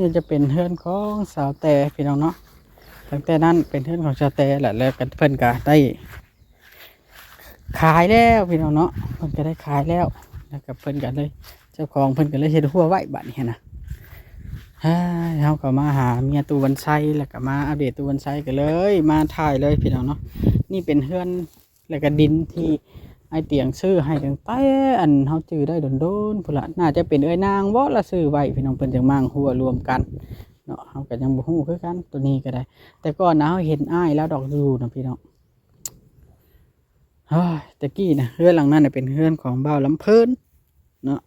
นี่จะเป็นเฮือนของสาวแต่พี่น้องเนาะตั้งแต่นั้นเป็นเฮือนของสาวแต่แหละแล้วกันเพิ่นก็ได้ ขายแล้วพี่น้องเนาะเพิ่นก็ได้ขายแล้วแล้วก็เพิ่นก็เลย เจ้าของเพิ่นก็เลยเฮ็ดหัวไว้บัดนี้นะเฮ้เฮาก็มาหาเมียตูวันไซแล้วก็มาอัปเดตตูวันไซกันเลย มาถ่ายเลยพี่น้องเนาะนี่เป็นเฮือนแล้วก็ดินที่ ไอเตียงซื้อให้ตั้งแต่อันเฮาจื้อได้โดนๆพุ่นละน่าจะเป็นเอ้ยนางบ่ละซื้อไว้พี่น้องเพิ่นจังมางหัวรวมกันเนาะเฮาก็ยังบ่ฮู้คือกันตัวนี้ก็ได้ แต่ก่อนนะเฮาเห็นอ้ายแล้วดอกอยู่นะพี่น้องเฮ้ยตะกี้นะเฮือนหลังนั้นน่ะเป็นเฮือนของบ่าวลำเพิ่นเนาะ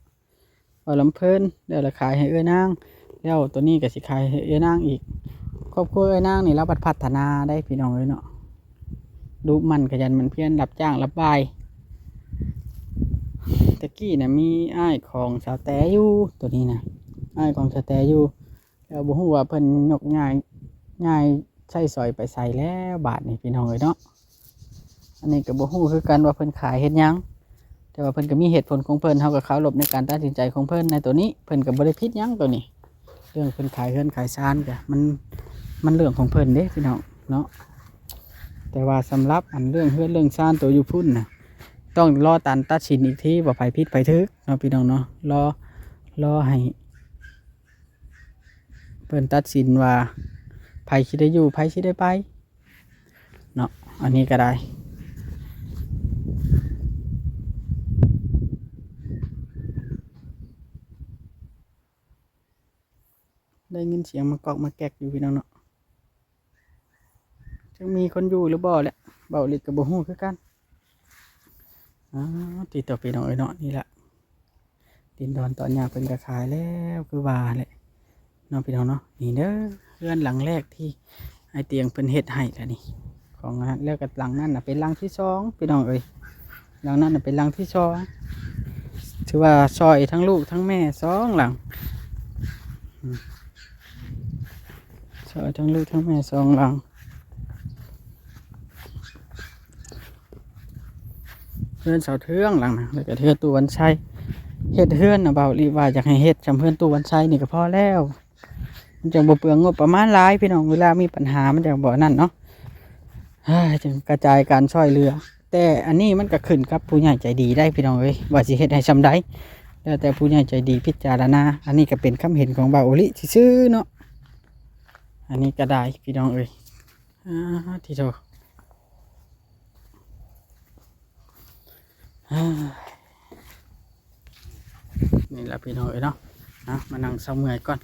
บ่าวลำเพิ่นเดี๋ยวละขายให้เอ้ยนางแล้วตัวนี้ก็สิขายให้เอ้ยนางอีกครอบครัวเอ้ยนางนี่เราบัดพัฒนาได้พี่น้องเลยเนาะดูมันขยันหมันเพี้ยรรับจ้างรับบาย ตะกี้นะมีอ้ายของสาวแตอยู่ตัวนี้นะอ้ายของสาวแตอยู่แล้วบ่ฮู้ว่าเพิ่นยกง่ายง่ายใช้สอยไปใส่แล้วบาทนี่พี่น้องเลยเนาะอันนี้ก็บ่ฮู้คือกันว่าเพิ่นขายเฮ็ดยังแต่ว่าเพิ่นก็มีเหตุผลของเพิ่นเฮากับเขาหลบในการตัดสินใจของเพิ่นในตัวนี้เพิ่นก็บ่ได้ผิดหยังตัวนี้ เรื่องเพิ่นขายเฮือนขายซานก็มันมันเรื่องของเพิ่นเด้พี่น้องเนาะแต่ว่าสำหรับอันเรื่องเฮือนเรื่องซานตัวอยู่พุ่นน่ะ ต้องรอตันตัดสินอีกทีว่าไผผิดไผถูกเนาะพี่น้องเนาะรอรอให้เพิ่นตัดสินว่าไผสิได้อยู่ไผสิได้ไปเนาะอันนี้ก็ได้ได้ยินเสียงมากอกมาแกกอยู่พี่น้องเนาะจะมีคนอยู่หรือบ่แหละเบาลิดกับบ่ฮู้คือกัน อ๋อติดต่อพี่น้องเอ้ยเนาะนี่แหละดินดอนตอนยาเพิ่นก็ขายแล้วคือว่าแหละเนาะพี่น้องเนาะนี่เด้อเรื่อนหลังแรกที่ไอเตียงเพิ่นเฮ็ดให้แล้วนี่ ของอันแล้วก็หลังนั้นนะเป็นหลังที่สองพี่น้องเอ้ยหลังนั้นนะเป็นหลังที่สองถือว่าซอยทั้งลูกทั้งแม่สองหลังซอยทั้งลูกทั้งแม่สองหลัง เพื่อนเสาเทืองหลังนะแล้วก็เทือตัววันชัยเฮ็ดเฮือนนะเบาลีว่าอยากให้เฮ็ดจำเพื่อนตัววันชัยนี่ก็พอแล้วมันจะบ่เปลืองงบประมาณหลายพี่น้องเวลามีปัญหามันจะบ่นั่นเนาะเฮ้ยจึงกระจายการช่วยเหลือ แต่อันนี้มันก็ขึ้นกับผู้ใหญ่ใจดีได้พี่น้องเอ้ยว่าสิเฮ็ดให้ซำใดแล้วแต่ผู้ใหญ่ใจดีพิจารณา อันนี้ก็เป็นคำเห็นของเบาลิซื่อเนาะอันนี้ก็ได้พี่น้องเอ้ยอ่าที่โตอ่า นี่แหละพี่น้องเอ้ยเนาะนะมานั่งเศร้าเมื่อยก่อน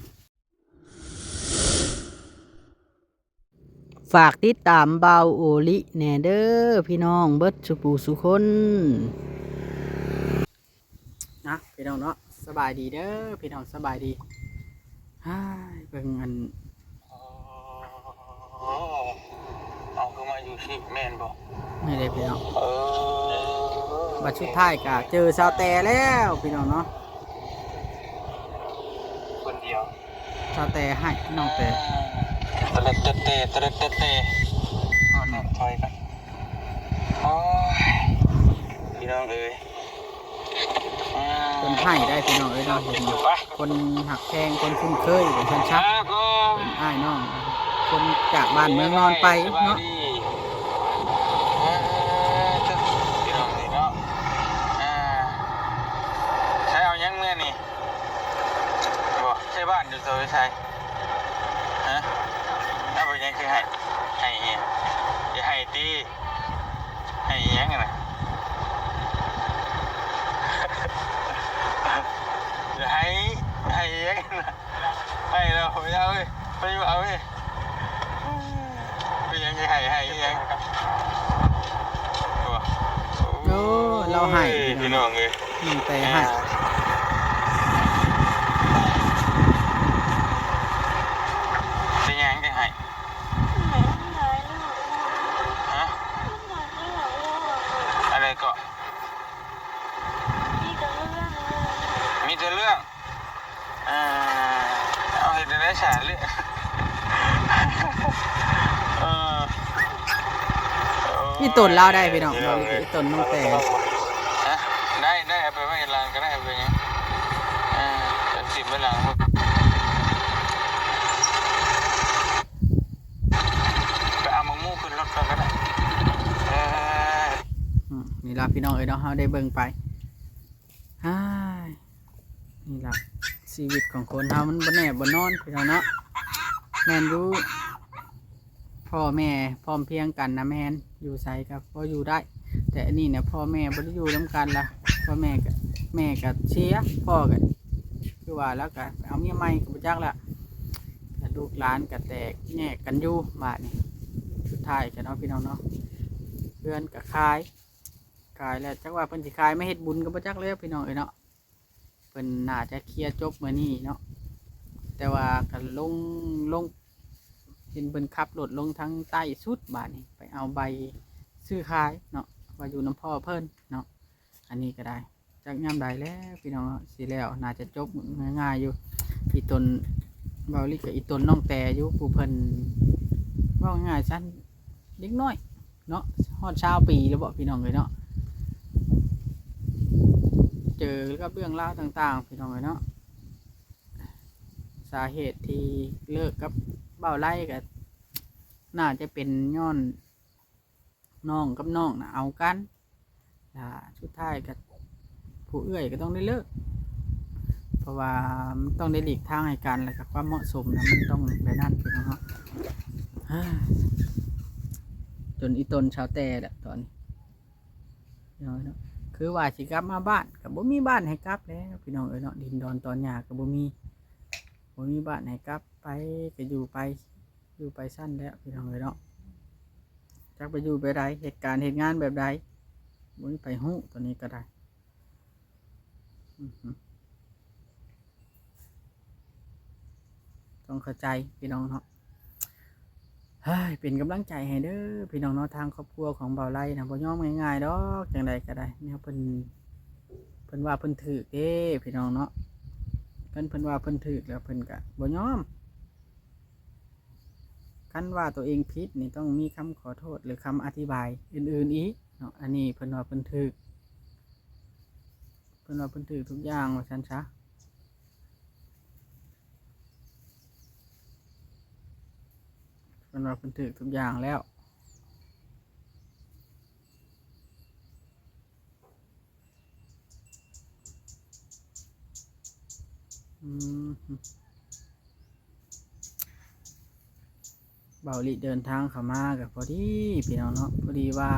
ฝากติดตามเบาโอลิแหน่เด้อพี่น้องเบิดสุปูสุคนนะพี่น้องเนาะสบายดีเด้อพี่น้องสบายดีฮ่ายเบิ่งอันอ๋อเอาคือมาอยู่ที่แมนบอกนี่เลยพี่น้องเออ บัดชุดท้ายก็เจอสาวแต่แล้วพี่น้องเนาะคนเดียวสาวแต่ให้น้องแต่ตะเล็ดเตะเตะตะเล็ดเตะเตะเอาหน่อยถอยกันโอ้ยพี่น้องเอ้ยอ่าคนให้ได้พี่น้องเอ้ยเนาะเห็นไปคนหักแพงคนคุ้นเคยเป็นชันชักแล้วก็เป็นอ้ายน้องคนจากบ้านเมืองนอนไปเนาะ อ่าตึ๊ดพี่น้องนี่เนาะอ่าใช้เอายังเมื่อนี่ บอกใช่บ้านอยู่ตัวใช่ฮะน่าเป็นยังคือให้ให้เงี้ยจะให้ตีให้อิหยังไงนะจะให้ให้อิหยังไงนะให้เราไปเอาเว้ยไปเอาเว้ยไปยังไงให้ให้อิหยังโอ้เราให้พี่น้องเลยน้องแต่ให้ ต้นเล่าได้พี่น้องอีตุนนู่นแต่ได้ได้เอาไปไว้หลังก็ได้ไปไงอ่าเป็นสิบไว้หลังไปเอามังมูขึ้นรถก็ได้นี่ละพี่น้องเอ้ยเนาะเฮาได้เบิ่งไปฮ่านี่ละชีวิตของคนเฮามันบ่แน่บ่นอนพี่น้องเนาะแม่นอยู่ พ่อแม่พร้อมเพียงกันนะแม่นอยู่ไสกับบ่อยู่ได้ แต่อันนี้เนี่ยพ่อแม่บ่ได้อยู่นํกันละพ่อแม่ก็แม่ก็เสียพ่อก็คือว่าแล้วก็เอาเมียใหม่ก็บ่จักละลูกหลานก็แตกแยกกันอยู่บาดนี้สุดท้ายก็เนาะพี่น้องเนาะเพื่อนก็คายคายแล้วจักว่าเพิ่นสิคายไม่เฮ็ดบุญก็บ่จักแล้วพี่น้องเอ้ยเนาะเพิ่นน่าจะเคลียร์จบมื้อนี้เนาะแต่ว่าก็ลงลง เห็นเพิ่นขับรถลงทางใต้สุดบาดนี้ไปเอาใบซื้อขายเนาะว่าอยู่น้ำพ่อเพิ่นเนาะอันนี้ก็ได้จากย่ำใดแล้วพี่น้องสิแล้วน่าจะจบง่ายๆอยู่อีตนเบาลิกับอีตนน้องแต่อยู่ผู้เพิ่นว่าง่ายสั้นเล็กน้อยเนาะฮอดช้าปีแล้วบอกพี่น้องเลยเนาะเจอแล้วกับเรื่องราต่าง ๆ พี่น้องเลยเนาะสาเหตุที่เลิกกับ เบาไล่ก็น่าจะเป็นย้อนน้องกับน้องนะเอากันล่ะสุดท้ายกับผู้เอื้อยก็ต้องได้เลิก เพราะว่ามันต้องได้หลีกทางให้กันแล้วกับความเหมาะสมนะมันต้องแบบนั้นพี่น้องเนาะจนอีตนชาวแต่แหละตอนนี้น้องเนาะคือว่าสิกลับมาบ้านกับบ่มีบ้านให้กลับแล้วพี่น้องเอ้ยเนาะดินดอนตอนหยากับบ่มี บ่มีบ้านให้กลับไปก็อยู่ไปอยู่ไปสั้นแล้วพี่น้องเอ้ยเนาะจักไปอยู่ไปใดเหตุการณ์เหตุงานแบบใดบ่มีไปหู้ตัวนี้ก็ได้ต้องเข้าใจพี่น้องเนาะเฮ้ยเป็นกำลังใจให้เด้อพี่น้องเนาะทางครอบครัวของเบาไล่นะบ่ยอมง่ายๆดอกจังใดก็ได้เนี่ยเพิ่นเพิ่นว่าเพิ่นถือเด้พี่น้องเนาะ เพิ่นเพิ่นว่าเพิ่นถือแล้วเพิ่นก็บ่ยอมคันว่าตัวเองผิดนี่ต้องมีคำขอโทษหรือคำอธิบายอื่น ๆอีกเนาะอันนี้เพิ่นว่าเพิ่นถึกเพิ่นว่าเพิ่นถึกทุกอย่างว่าฉันซะเพิ่นว่าเพิ่นถึกทุกอย่างแล้ว เบาลีเดินทางเข้ามากับพอดีพี่น้องเนาะพอดีว่า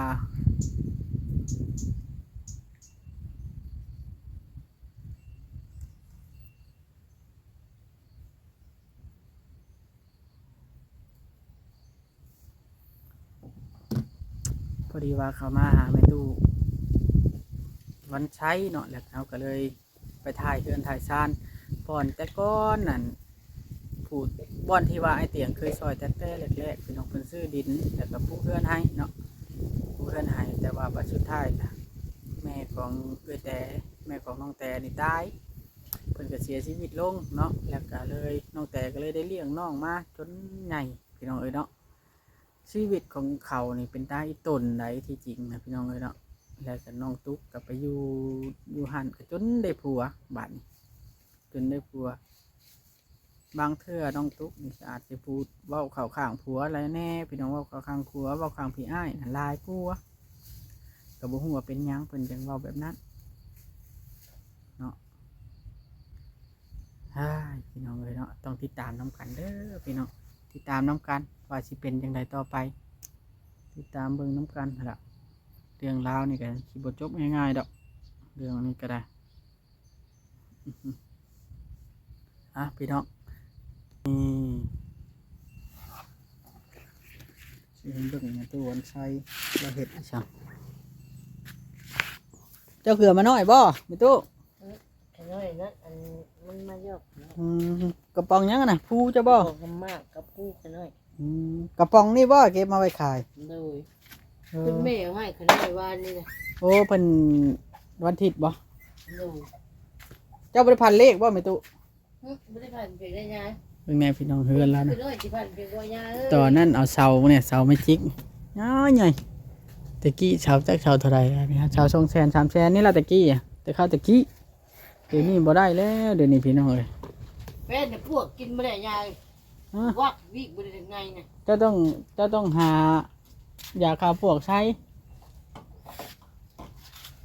พอดีว่าเขามาหาแม่ตู้วันใช้เนาะแล้วเขาก็เลยไปถ่ายเพื่อนถ่ายซาน ก่อนแต่ก้อนนั่นพูดบ่อนที่ว่าไอเตียงเคยซอยแต่แต่แรกๆพี่น้องเพิ่นซื้อดินแต่กับผู้เพื่อนให้เนาะผู้เพื่อนให้แต่ว่าปัจจุดท้ายนะแม่ของเอื้อแต่แม่ของน้องแต่นี่ตายเพิ่นก็เสียชีวิตลงเนาะแล้วก็เลยน้องแต่ก็เลยได้เลี้ยงน้องมาจนใหญ่พี่น้องเอ้ยเนาะชีวิตของเขานี่เป็นตาอีตนใดที่จริงนะพี่น้องเอ้ยเนาะแล้วก็น้องตุ๊กก็ไปอยู่อยู่หันก็จนได้ผัวบัดนี้ จนได้ผัว บางเทื่อน้องตุ๊กนี่ก็อาจจะพูดเว้าเข่าข้างผัวอะไรแน่พี่น้องเว้าเข่าข้างผัวเว้าข้างพี่อ้ายน่ะลายกลัวกับบุหัวาเป็นยังเพิ่นจังเว้าแบบนั้นเนาะฮ่าพี่น้องเลยเนาะต้องติดตามน้ำกันเด้อพี่น้องติดตามน้ำกันว่าสิเป็นยังไงต่อไป ติดตามเบิ่งน้ำกันหั่นละเรื่องราวนี่ก็สิบจบง่ายๆดอก เรื่องนี้ก็ได้ อื้อหืออะพี่น้องนี่สิเห็นเบิ่งในตัววันชัยเราเห็ดอีช่างเจ้าเขือมาหน่อยบ่มีตู้ขน้อยนั้นอันมันมายกเนาะอืมกระป๋องยังอะนะผู้เจ้าบ่บอกกันมากกับผู้ขน้อยอืมกระป๋องนี่บ่เก็บมาไว้ขายโดยเออคุณแม่เอาให้ขน้อยวานนี่นะโอ้เพิ่นวันอาทิตย์บ่โดยเจ้าบริพันธ์เลขบ่มีตู้หึ ไม่ได้ผ่านเพียงได้ยายเบิ่งแน่พี่น้องเฮือนแล้วขนะน้อยที่ผ่านเพียงว่ายายเอ้ยตอนนั้นเอาเสาเนี่ยเสาไม่จิกน้อยใหญ่ตะกี้เสาจักเสาเท่าไหร่อะนี่ฮะเสาสองแสนสามแสนนี่ละตะกี้อะแต่เข้าตะกี้เดี๋ยวนี้บ่ได้แล้วเดี๋ยวนี้พี่น้องเอ้ยแฟนเนี่ยพวกกินไม่ได้ยายฮะวักวิกไม่ได้ยังไงเนี่ยเจ้าต้องเจ้าต้องหายาฆ่าพวกใช้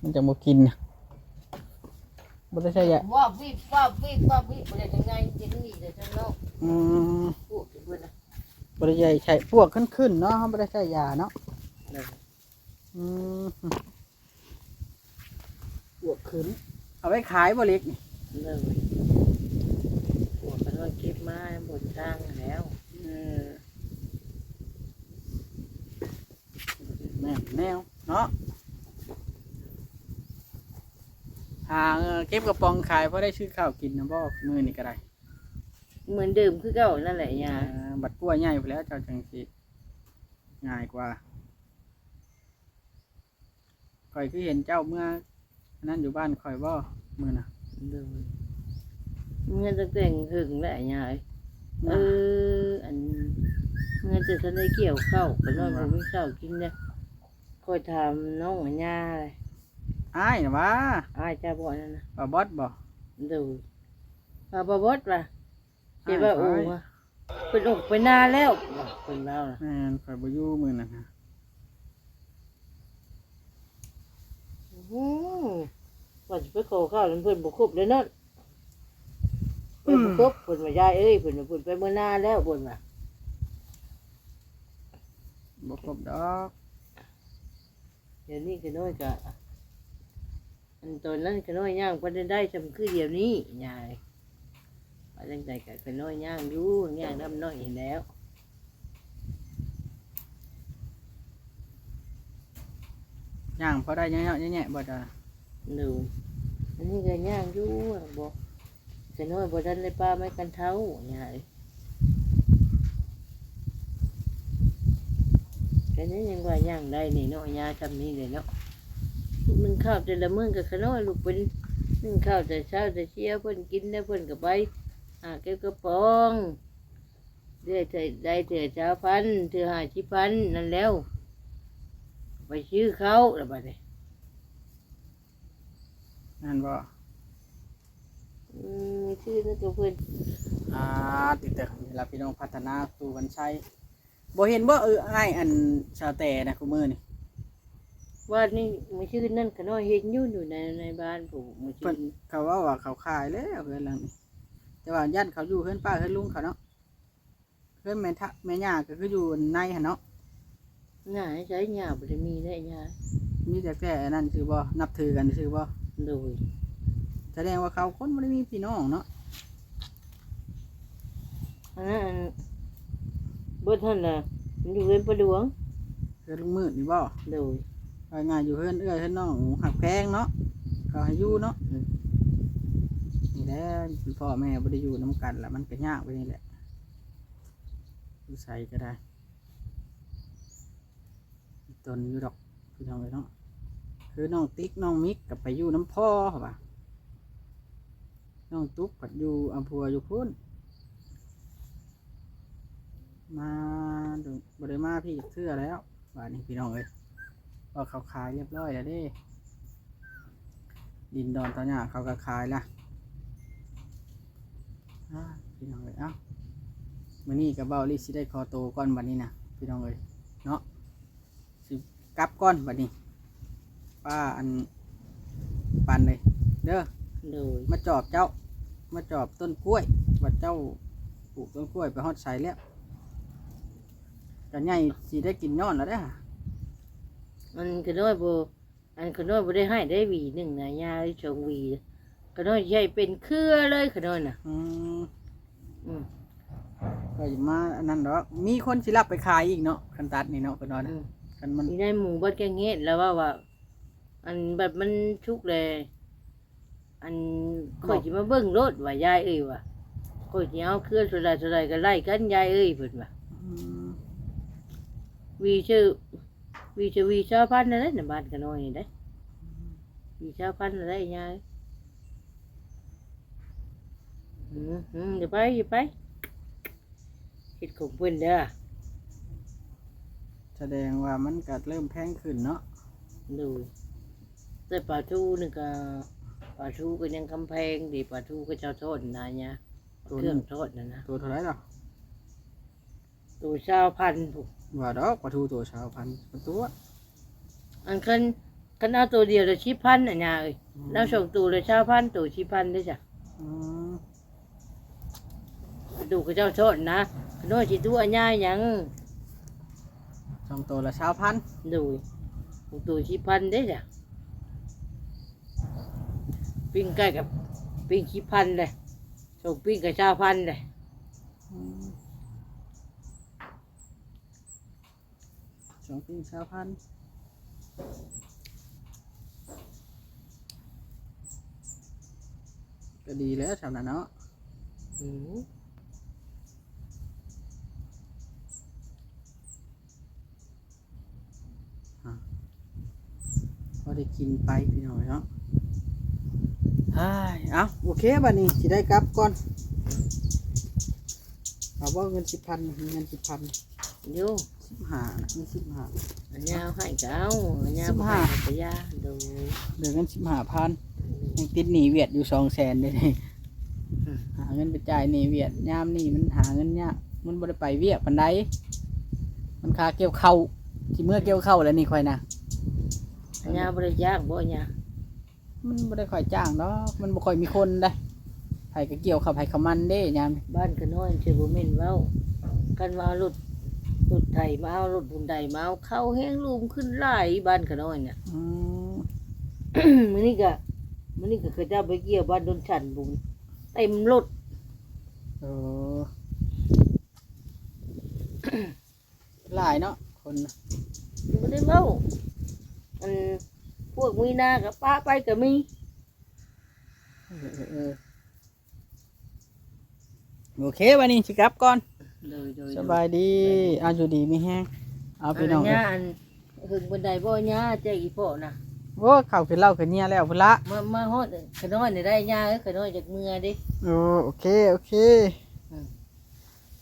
มันจะบ่กินนะ บ่ได้ใช่ยาว่าวิบว่าวิบว่าวิบอะไรยังไงเจนนี่เดี๋ยวฉันเนาะอืมพูดถึงเพื่อนนะบ่ได้ใช่ใช่พวกขึ้นขึ้นๆเนาะเขาบ่ได้ใช่ยาเนาะเลยอืมพวกขึ้นเอาไว้ขายบ่เล็กนี่เลยปวดกันว่าเก็บมาบนทางแล้วเออแม่นแนวเนาะหาเออเก็บกระป๋องขายเพราะได้ชื่อข้าวกินนะบ่มือนี่ก็ได้เหมือนเดิมคือเก่านั่นแหละยาอ่าบัดกล้วยใหญ่ไปแล้วเจ้าจังสิง่ายกว่าข่อยคือเห็นเจ้าเมื่ออันนั้นอยู่บ้านข่อยบ่มือน่ะเลยเงินตั้งแต่หึงแหละยายเอออันเงินจะทันได้เกี่ยวเข้าวก็นอนบ่มีข้าวกินเนี่ยคอยถามน้องอัญญาเลย อ้ายนะวะอายจ้าบ่นั่นนะบ่บอสบ่ดูว่าบ่บดว่ะเจ็บว่าอ้ายโอ้ไปว่ะเป็นอกไปนานแล้วว่ะเป็นแล้วนะแม่นข่อยบ่อยู่มือนั่นนะอือว่าจะไปขอข้าวแล้วเพิ่นบ่ครบเลยเนั่นเพิ่นบ่ครบเพิ่นว่ายายเอ้ยเพิ่นว่าเพิ่นไปเมื่อนานแล้วเพิ่นว่าบ่ครบดอก เดี๋ยวนี้ก็น้อยก็ อันตอนนั้นก็น้อยย่างเพิ่นได้ได้จำคือเดี๋ยวนี้ยายว่าจังไดก็ก็น้อยย่างอยู่ย่างน้ำน้อยเห็นแล้วย่างพอได้แย่ๆแย่ๆบ่จ้ะดูอันนี้ก็ย่างอยู่อะบอกก็น้อยบ่ทันได้ป้าไม่กันเท้าย่ายแค่นี้ยังว่าย่างได้นี่เนาะยาทำนี่เลยเนาะ ลูกนึ่งข้าวแต่ละมื้อก็ขน้อยลูกเป็นนึ่งข้าวแต่เช้าแต่เช้าเพิ่นกินแล้วเพิ่นก็ไปหาเก็บกระป๋องได้แต่ได้แต่เช้าพันเถือหาชิพันนั่นแล้ว ไปซื้อเขาแล้วบัดนี้นั่นบ่อืมชื่อนั่นก็เพิ่นอ่าติดแต่เวลาพี่น้องพัฒนาสู่กันใช้บ่เห็นบ่เอออ้ายอันชาวแต่นะคุมือนี่ ว่านี่มือชื่อนั่นก็น้อยเห็นอยู่อยู่ในในบ้านผมมือชื่เพิ่อนเขาว่าว่าเขาขายแล้วเพื่อนหลังนี้แต่ว่าญาติเขาอยู่เพื่อนป้าเพื่อนลุงเขาเนาะเพื่อนแม่ทะแม่ย่าก็คืออยู่ในหั่นเนาะหน้าใช้หญ้าบ่ได้มีได้หญ้ามีแต่แค่อันนั่นคือบ่นับถือกันคือบ่โดยแสดงว่าเขาคนบ่ได้มีพี่น้องเนาะอันนั้นอันเบิดท่านน่ะมันอยู่เว้นประดวงเพื่อนลุงมืดนี่บ่โดย ว่าง่ายอยู่เพื่อนเอื้อยเพื่อนน้องหักแพงเนาะเขาให้อยู่เนาะนี่แหละพ่อแม่บ่ได้อยู่นํกันละมันก็ยากไปนี่แหละอยู่ใส่ก็ได้ตนอยู่ดอกพี่น้องเลยเนาะคือน้องติ๊กน้องมิกกับไปอยู่น้ำพ่อเขาปะน้องตุ๊กผัดอยู่อำพัวอยู่พุ่นมาดูบริมาพี่เสื้อแล้วบ้านนี้พี่น้องเลย ว่าเขาขายเรียบร้อยแล้วเด้ดินดอนตอนนี้เขาก็ขายละอ่าพี่น้องเลยเอ้ามื่อนี้กับเบาลิสิได้คอโตวก่อนบัดนี้นะพี่น้องเลยเนาะสิกลับก้อนบัดนี้ ป้าอันปันเลยเด้อโดยมาจอบเจ้า มาจอบต้นกล้วยว่าเจ้าปลูกต้นกล้วยไปฮอดใสแล้วกันใหญ่สิได้กินย้อนแล้วเด้อ มันก็น้อยบ่อันก็น้อยบ่ได้ให้ได้หวีหนึ่งนะหญ้าชงหวีก็น้อยใหญ่เป็นเครือเลยก็น้อยน่ะ อืมอืมก็อย่ามาอันนั้นดอกมีคนสิรับไปขายอีกเนาะคันตัดนี่เนาะเพิ่นว่าอืนะมกันมันอยู่ในหมู่บ้านแกงเฮ็ดแล้วว่าว่า อันแบบมันชุกเลย อันข่อยสิมาเบิ่งรถว่ายายเอ้ยว่าข่อยสิเอาเครือสุดาสุดาก็ไล่กันยายเอ้ยเพิ่นว่า อืม วีชื่อ วีชื่อวีชาวพันธุ์นั่นแหละในบ้านกันน้อยนี่ได้วีชาวพันธุ์อะไรยายอืมอืมเดี๋ยวไปเดี๋ยวไปคิดของเพิ่นเด้อแสดงว่ามันก็เริ่มแพงขึ้นเนาะดูแต่ปลาทูนี่ก็ปลาทูก็ยังกำแพงดีปลาทูก็เจ้าโทษนะเนี่ยตัวเครื่นึองงโทษนะนะตัวเท่าไหรหรอตัวชาวพันธุ์พ วกว่าดอกปลาทูตัวชาวพันธุ์ตัวอันคันคันเอาตัวเดียวเลยชิพันอะยาเอ้ยแล้วส่งตัวเลยชาวพันตัวชิพันได้จ้ะอืมดูกับเจ้าโทษนะขน้อยสิตัวย่ายหยังสองตัวละชาวพันดูตัวชิพันได้จ้ะปิ้งใกล้กับปิ้งชิพันเลยส่งปิ้งกับชาวพันเลย อืม สองปีชาวพันก็ดีแล้วสำนักเนาะอืมพอได้กินไปพี่น้องเนาะไอ้ยเอาโอเคบัดนี้สิได้กลับก่อนเอาว่าเงินสิบพันมีเงินสิบพันโย่ สิบห้านะมีสิบห้า อันยาวให้เก้าอันยาวสิบห้าไปยาดูเหลือเงินสิบห้าพันยังติดหนี้เวียดอยู่สองแสนเลยนี่หาเงินไปจ่ายหนี้เวียดยามนี่มันหาเงินยากมันบ่ได้ไปเวียกปันใดมันคาเกี่ยวเข้าวที่เมื่อเกี่ยวเข้าวแล้วนี่ค่อยนะอันยาวบริยากบ่อันยามันบ่ได้ค่อยจ้างดอกมันบ่ค่อยมีคนได้ไผก็เกี่ยวเข้าวไผเขามันเด้ยามบ้านขน้อยเชื่อบ่แม่นเว้ากันมาหลุด หลุดไถมาเอาหลุดบุญใดมาเอาเข้าแห้งลุมขึ้นหลายบ้านขน้อยเนี่ยอืมมื้อนี้ก็มื้อนี้ก็เคยเจ้าไปเกี่ยวบ้านดนฉันบุญเต็มรถเออหลายเนาะคนน่ะบ่ได้เว้าอันพวกมีนากับป้าไปก็มีเออเออเออโอเควันนี้สิกลับก่อน เลยเลยสบายดีอาอยู่ดีไม่แห้งเอาพี่น้องอันย่าอันหึงบันไดบ่ย่าเจ๊อีพ่อน่ะโอ้ข้าวขึ้นเหล่าขึ้นเนี่ยแล้วพุ่นละมามาฮอดขน้อยนี่ได้ย่าเอ้ยขน้อยจากเมือดิโอ้โอเคโอเค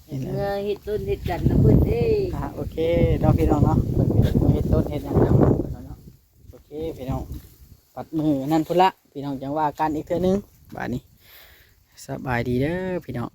จากเมือเฮ็ดต้นเฮ็ดกันนะเพิ่นเด้อ่าโอเคน้องพี่น้องเนาะเปิดเฮ็ดต้นเฮ็ดหยังแล้วเนาะโอเคพี่น้องปัดมือนั่นพุ่นละพี่น้องจังว่ากันอีกเทื่อนึงบาดนี้สบายดีเด้อพี่น้อง